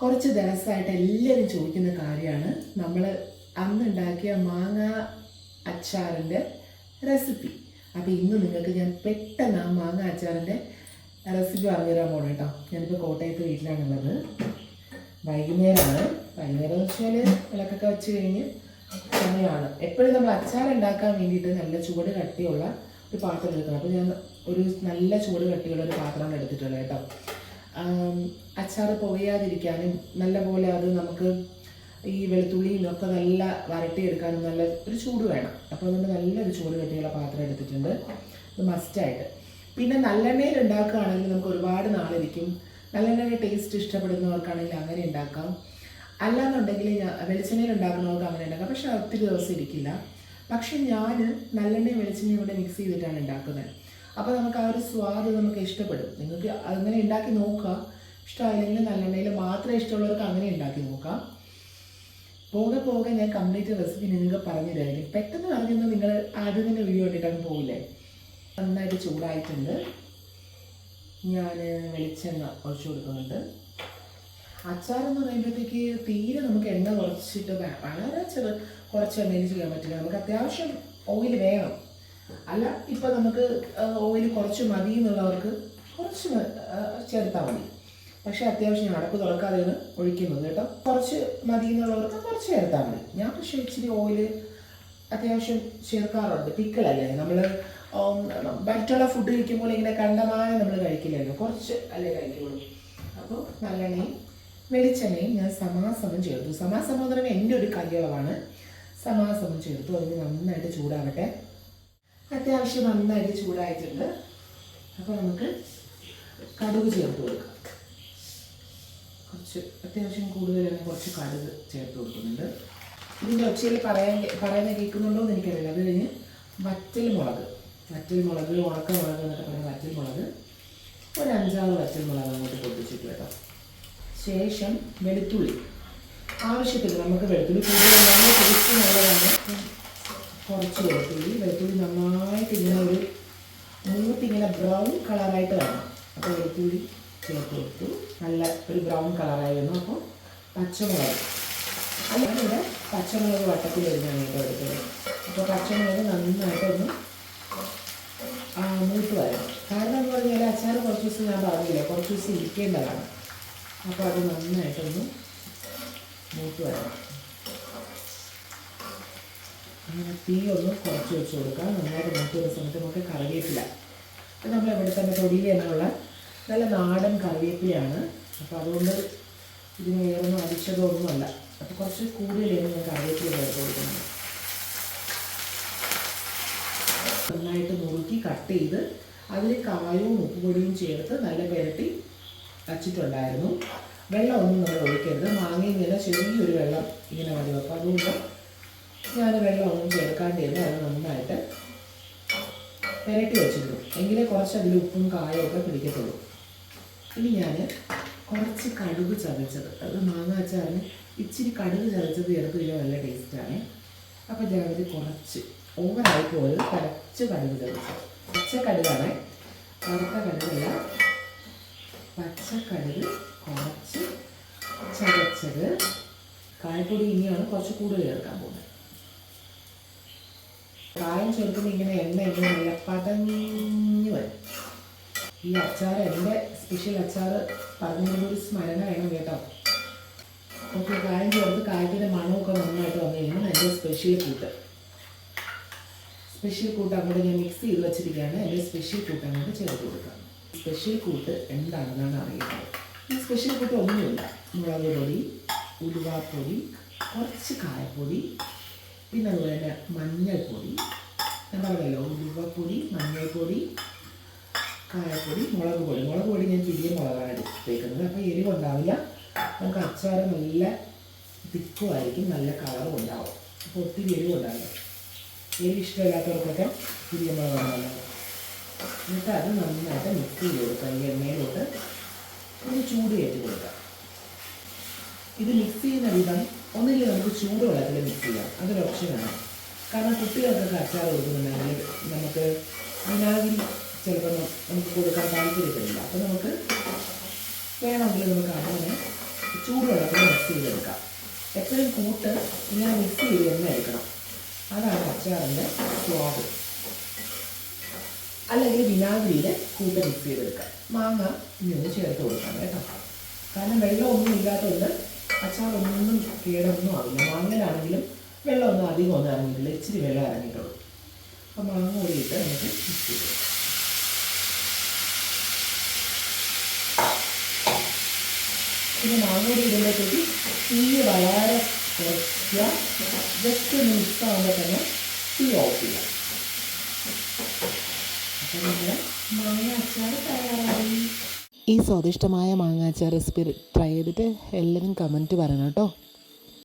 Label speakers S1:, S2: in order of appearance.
S1: കുറച്ച് ദിവസമായിട്ട് എല്ലാവരും ചോദിക്കുന്ന കാര്യമാണ്. നമ്മൾ അന്നുണ്ടാക്കിയ മാങ്ങ അച്ചാറിന്റെ റെസിപ്പി അപ്പോൾ ഇന്ന് നിങ്ങൾക്ക് ഞാൻ പെട്ടെന്ന് ആ മാങ്ങ അച്ചാറിന്റെ റെസിപ്പി പറഞ്ഞുതരാൻ പോകണം കേട്ടോ ഞാനിപ്പോൾ കോട്ടയത്ത് വീട്ടിലാണുള്ളത്. വൈകുന്നേരമാണ്. വൈകുന്നേരം എന്ന് വെച്ചാൽ വിളക്കൊക്കെ വെച്ച് കഴിഞ്ഞ് സമയമാണ്. എപ്പോഴും നമ്മൾ അച്ചാർ ഉണ്ടാക്കാൻ വേണ്ടിയിട്ട് നല്ല ചൂട് കട്ടിയുള്ള ഒരു പാത്രം എടുക്കണം. അപ്പോൾ ഞാൻ ഒരു നല്ല ചൂട് കട്ടിയുള്ള ഒരു പാത്രമാണ് എടുത്തിട്ടുള്ളത് കേട്ടോ അച്ചാർ പുകയാതിരിക്കാനും നല്ലപോലെ അത് നമുക്ക് ഈ വെളുത്തുള്ളിയും ഒക്കെ നല്ല വരട്ടിയെടുക്കാനും നല്ല ഒരു ചൂട് വേണം. അപ്പോൾ നമ്മൾ നല്ലൊരു ചൂട് കെട്ടിയുള്ള പാത്രം എടുത്തിട്ടുണ്ട്. ഇത് മസ്റ്റായിട്ട് പിന്നെ നല്ലെണ്ണയിൽ ഉണ്ടാക്കുകയാണെങ്കിൽ നമുക്ക് ഒരുപാട് നാളിരിക്കും. നല്ലെണ്ണയുടെ ടേസ്റ്റ് ഇഷ്ടപ്പെടുന്നവർക്കാണെങ്കിൽ അങ്ങനെ ഉണ്ടാക്കാം. അല്ലാന്നുണ്ടെങ്കിൽ ഞാൻ വെളിച്ചെണ്ണയിൽ ഉണ്ടാക്കുന്നവർക്ക് അങ്ങനെ ഉണ്ടാക്കാം. പക്ഷെ ഒത്തിരി ദിവസം ഇരിക്കില്ല. പക്ഷെ ഞാൻ നല്ലെണ്ണയും വെളിച്ചെണ്ണയും കൂടെ മിക്സ് ചെയ്തിട്ടാണ് ഉണ്ടാക്കുന്നത്. അപ്പോൾ നമുക്ക് ആ ഒരു സ്വാദ് നമുക്ക് ഇഷ്ടപ്പെടും. നിങ്ങൾക്ക് അങ്ങനെ ഉണ്ടാക്കി നോക്കുക ഇഷ്ടമായില്ലെങ്കിൽ നല്ലെണ്ണയിൽ മാത്രം ഇഷ്ടമുള്ളവർക്ക് അങ്ങനെ ഉണ്ടാക്കി നോക്കാം. പോകെ പോകെ ഞാൻ കംപ്ലീറ്റ് റെസിപ്പി നിങ്ങൾക്ക് പറഞ്ഞു തരാം. പെട്ടെന്ന് പറഞ്ഞൊന്നും നിങ്ങൾ ആദ്യം തന്നെ വീഡിയോ കണ്ടിട്ടങ്ങ് പോകില്ലേ നന്നായിട്ട് ചൂടായിട്ടുണ്ട്. ഞാൻ വെളിച്ചെണ്ണ ഒഴിച്ചു കൊടുക്കുന്നുണ്ട്. അച്ചാർ എന്ന് പറയുമ്പോഴത്തേക്ക് തീരെ നമുക്ക് എണ്ണ കുറച്ചിട്ട് വളരെ ചെറു കുറച്ച് എണ്ണയിൽ ചെയ്യാൻ പറ്റില്ല. നമുക്ക് അത്യാവശ്യം ഓയിൽ വേണം. അല്ല ഇപ്പം നമുക്ക് ഓയിൽ കുറച്ച് മതി എന്നുള്ളവർക്ക് കുറച്ച് ചേർത്താൽ മതി. പക്ഷേ അത്യാവശ്യം അടപ്പ് തുറക്കാതെയാണ് ഒഴിക്കുന്നത് കേട്ടോ. കുറച്ച് മതി എന്നുള്ളവർക്ക് കുറച്ച് ചേർത്താൽ മതി. ഞാൻ പക്ഷേ ഇച്ചിരി ഓയിൽ അത്യാവശ്യം ചേർക്കാറുണ്ട്. പിക്കിളല്ലേ നമ്മൾ മറ്റുള്ള ഫുഡ് കഴിക്കുമ്പോൾ ഇങ്ങനെ കണ്ടമാനം നമ്മൾ കഴിക്കില്ലല്ലോ. കുറച്ച് അല്ലേ കഴിക്കുള്ളൂ. അപ്പോൾ നല്ലെണ്ണയും വെളിച്ചെണ്ണയും ഞാൻ സമാസമം ചേർത്തു. സമാസമം പറയുമ്പോൾ എന്റെ ഒരു കയ്യളവാണ് സമാസമം ചേർത്തു. അതിന് നന്നായിട്ട് ചൂടാവട്ടെ. അത്യാവശ്യം നന്നായിട്ട് ചൂടായിട്ടുണ്ട്. അപ്പോൾ നമുക്ക് കടുക് ചേർത്ത് കൊടുക്കാം. കുറച്ച് അത്യാവശ്യം കൂടുതലാണ് കുറച്ച് കടുക് ചേർത്ത് കൊടുക്കുന്നുണ്ട്. ഇതിന്റെ ഒച്ചയിൽ പറയാൻ പറയുന്ന കേൾക്കുന്നുണ്ടോ എന്ന് എനിക്കറിയില്ല. അത് കഴിഞ്ഞ് വറ്റൽ മുളക്. വറ്റൽ മുളക് ഉണക്ക മുളക് എന്നൊക്കെ പറയുന്ന വറ്റൽ മുളക്. ഒരു അഞ്ചാറ് വറ്റൽ മുളക് അങ്ങോട്ട് പൊട്ടിച്ചിട്ട് കേട്ടോ. ശേഷം വെളുത്തുള്ളി. ആവശ്യത്തിന് നമുക്ക് വെളുത്തുള്ളി കൂടുതൽ ടേസ്റ്റ് നല്ലതാണ്. കുറച്ച് വെളുത്തുള്ളി വെളുത്തുള്ളി നന്നായിട്ട് ഇങ്ങനെ ഒരു മൂത്തിങ്ങനെ ബ്രൗൺ കളറായിട്ട് വരണം. അപ്പോൾ വെളുത്തുള്ളി ചേർത്ത് കൊടുത്തു. നല്ല ഒരു ബ്രൗൺ കളറായി വന്നു. അപ്പോൾ പച്ചമുളക്. അതിലൂടെ പച്ചമുളക് വട്ടത്തിൽ വരുന്നതാണ് കേട്ടോ എടുത്തത്. അപ്പോൾ പച്ചമുളക് നന്നായിട്ടൊന്ന് മൂത്ത് വരണം. കാരണം എന്ന് പറഞ്ഞാൽ അച്ചാർ കുറച്ച് ദിവസം ഞാൻ പറഞ്ഞില്ല കുറച്ച് ദിവസം ഇരിക്കേണ്ടതാണ്. അപ്പോൾ അത് നന്നായിട്ടൊന്ന് മൂത്ത് വരണം. അങ്ങനെ തീ ഒന്ന് കുറച്ച് വെച്ച് കൊടുക്കാം നന്നായിട്ട് മൂത്ത് സമയത്ത് നമുക്ക് കറിവേപ്പില. ഇത് നമ്മൾ ഇവിടെ തന്നെ തൊടിയിൽ തന്നെയുള്ള നല്ല നാടൻ കറിവേപ്പിലയാണ്. അപ്പോൾ അതുകൊണ്ട് ഇതിന് വേറൊന്നും അരിച്ചതൊന്നുമല്ല അപ്പോൾ കുറച്ച് കൂടുതലാണ് ഞാൻ കറിവേപ്പില ചേർത്ത് കൊടുക്കുന്നത്. നന്നായിട്ട് നുറുക്കി കട്ട് ചെയ്ത് അതിൽ കായവും ഉപ്പുപൊടിയും ചേർത്ത് നല്ല പുരട്ടി വച്ചിട്ടുണ്ടായിരുന്നു. വെള്ളമൊന്നും നമ്മൾ ഒഴിക്കരുത്. മാങ്ങയിൽ നിന്ന് ചെറിയൊരു വെള്ളം ഇങ്ങനെ മതി. അപ്പോൾ അതുകൊണ്ട് ഞാൻ വെള്ളമൊന്നും ചേർക്കാണ്ടിരുന്നു അത് നന്നായിട്ട് പുരട്ടി വെച്ചിട്ടു എങ്കിലേ കുറച്ച് അതിൽ ഉപ്പും കായവും ഒക്കെ പിടിക്കത്തുള്ളൂ. ഇനി ഞാൻ കുറച്ച് കടുക് ചതച്ചത്. അത് മാങ്ങ അച്ചാറിന് ഇച്ചിരി കടുക് ചതച്ചത് ഇതിന് നല്ല ടേസ്റ്റാണ് അപ്പോൾ ഞാനത് കുറച്ച് ഓവറായി പോലും കുറച്ച് കടുക് ചതച്ചത് പച്ച കടുകാണ്. കറുത്ത കടുകല്ല. പച്ച കടുക് കുറച്ച് ചതച്ചത്. കായപ്പൊടി ഇനിയാണ് കുറച്ച് കൂടുതൽ ചേർക്കാൻ പോകുന്നത്. കായം ചേർക്കുമ്പോൾ ഇങ്ങനെ എണ്ണ ഇങ്ങനെ നല്ല പതഞ്ഞ് വരും. ഈ അച്ചാർ എന്റെ സ്പെഷ്യൽ അച്ചാർ പറഞ്ഞതിന്റെ ഒരു സ്മരണ വേണം കേട്ടോ. ഓക്കെ കായം ചേർത്ത് കായത്തിന്റെ മണമൊക്കെ നന്നായിട്ട് വന്നു കഴിയുമ്പോൾ എന്റെ സ്പെഷ്യൽ കൂട്ട്. സ്പെഷ്യൽ കൂട്ട് അങ്ങോട്ട് ഞാൻ മിക്സ് ചെയ്ത് വെച്ചിരിക്കുകയാണ്. എന്റെ സ്പെഷ്യൽ കൂട്ട് അങ്ങോട്ട് ചേർത്ത് കൊടുക്കാം. സ്പെഷ്യൽ കൂട്ട് എന്താണെന്നാണ് അറിയുന്നത് ഈ സ്പെഷ്യൽ കൂട്ട് ഒന്നുമില്ല. മുളക് പൊടി ഉലുവാപ്പൊടി കുറച്ച് കായപ്പൊടി പിന്നെ അതുപോലെ തന്നെ മഞ്ഞൾപ്പൊടി ഞാൻ പറഞ്ഞല്ലോ ഉലുവപ്പൊടി മഞ്ഞൾപ്പൊടി കായപ്പൊടി മുളക് പൊടി മുളക് പൊടി ഞാൻ ചെറിയ മുളകാണ് എടുത്തേക്കുന്നത്. അപ്പോൾ എരിവുണ്ടാവില്ല. നമുക്ക് അച്ചാറ് നല്ല തിക്കുമായിരിക്കും. നല്ല കളറും ഉണ്ടാവും. അപ്പോൾ ഒത്തിരി എരിവ് ഉണ്ടാവില്ല എരിവ് ഇഷ്ടമില്ലാത്തവർക്കൊക്കെ ചെറിയ മുളകാണ് നല്ലത്. എന്നിട്ട് അത് നന്നായിട്ട് മിക്സ് ചെയ്ത് കൊടുക്കുക ഈ എണ്ണയിലോട്ട് ഒന്ന് ചൂട് കയറ്റി കൊടുക്കുക. ഇത് മിക്സ് ചെയ്യുന്ന വിധം ഒന്നുകിൽ നമുക്ക് ചൂടുവെള്ളത്തിൽ മിക്സ് ചെയ്യാം. അതൊരു ഓപ്ഷനാണ് കാരണം കുട്ടികൾക്കൊക്കെ അച്ചാർ കൊടുക്കുന്നുണ്ടെങ്കിൽ നമുക്ക് വിനാഗിരി ചിലപ്പോൾ നമുക്ക് കൊടുക്കാൻ താല്പര്യപ്പെടില്ല അപ്പോൾ നമുക്ക് വേണമെങ്കിൽ നമുക്ക് അങ്ങനെ ചൂടുവെള്ളത്തിൽ മിക്സ് ചെയ്തെടുക്കാം. എപ്പോഴും കൂട്ട് ഇങ്ങനെ മിക്സ് ചെയ്ത് തന്നെ എടുക്കണം. അതാണ് അച്ചാറിന്റെ സ്വാദ്. അല്ലെങ്കിൽ വിനാഗിരിയിൽ കൂട്ട് മിക്സ് ചെയ്തെടുക്കാം. മാങ്ങ ഒന്ന് ചേർത്ത് കൊടുക്കാം കേട്ടോ. കാരണം വെള്ളമൊന്നും ഇല്ലാത്തതുകൊണ്ട് അച്ചാറൊന്നും കേടൊന്നും ആവില്ല. മാങ്ങയിലാണെങ്കിലും വെള്ളമൊന്നും അധികം ഒന്നും ഇറങ്ങിയിട്ടില്ല ഇച്ചിരി വെള്ളം ഇറങ്ങിയിട്ടുള്ളൂ അപ്പോൾ മാങ്ങ കൂടിയിട്ട് നമുക്ക് മിക്സ് ചെയ്ത് പിന്നെ മാങ്ങ കൂടി ഇടുമ്പോഴത്തേക്ക് തീ വളരെ കുറയ്ക്കുക. ജസ്റ്റ് ഒന്ന് മിക്സ് ആകുമ്പോൾ തന്നെ തീ ഓഫ് ചെയ്യാം. അപ്പോൾ നമ്മുടെ മാങ്ങ അച്ചാർ തയ്യാറായി.
S2: ഈ സ്വാദിഷ്ടമായ മാങ്ങാച്ചാർ റെസിപ്പി ട്രൈ ചെയ്തിട്ട് എല്ലാവരും കമന്റ് പറയണം കേട്ടോ.